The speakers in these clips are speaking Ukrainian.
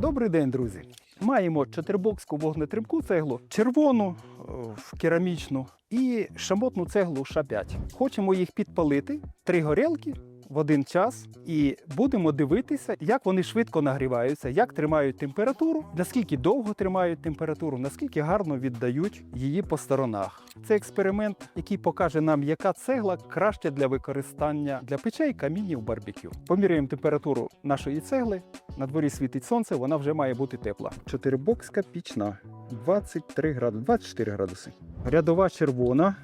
Добрий день, друзі. Маємо чотирибокську вогнетримку цеглу, червону е, в керамічну і шамотну цеглу Ша 5 Хочемо їх підпалити, три горілки в один час, і будемо дивитися, як вони швидко нагріваються, як тримають температуру, наскільки довго тримають температуру, наскільки гарно віддають її по сторонах. Це експеримент, який покаже нам, яка цегла краще для використання для печей, камінів, барбекю. Поміряємо температуру нашої цегли. На дворі світить сонце, вона вже має бути тепла. Чотирибокська пічна 23 градуси, 24 градуси. Рядова червона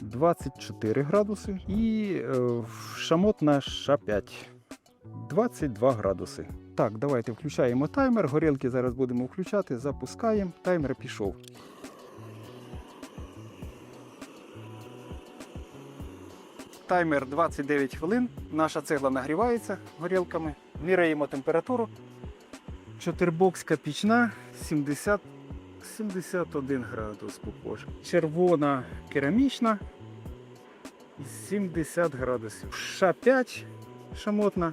24 градуси. І е, шамотна Ш5 22 градуси. Так, давайте включаємо таймер. Горілки зараз будемо включати, запускаємо. Таймер пішов. Таймер 29 хвилин. Наша цегла нагрівається горілками. Міряємо температуру. Чотирбокська пічна 70, 71 градус похоже. Червона керамічна 70 градусів. Ша5 шамотна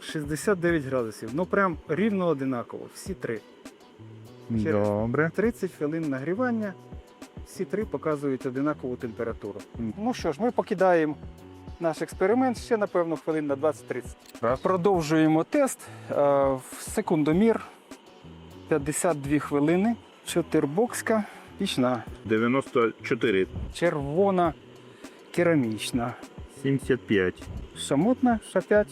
69 градусів. Ну прям рівно одинаково. Всі три. Через Добре. 30 хвилин нагрівання. Всі три показують одинакову температуру. Ну що ж, ми покидаємо наш експеримент ще, напевно, хвилин на 20-30. Раз. Продовжуємо тест. Е, Секундомір 52 хвилини. Чотирбокська пічна, 94. червона керамічна, 75. шамотна Ш5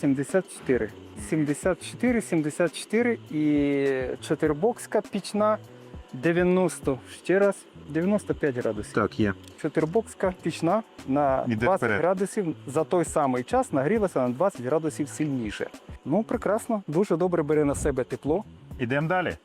74. 74, 74 і чотирбокська пічна 90. Ще раз 95 градусів. Так, є. Чотирбокська пічна на Іде 20 вперед. градусів за той самий час нагрілася на 20 градусів сильніше. Ну, прекрасно, дуже добре бере на себе тепло. Ідемо далі.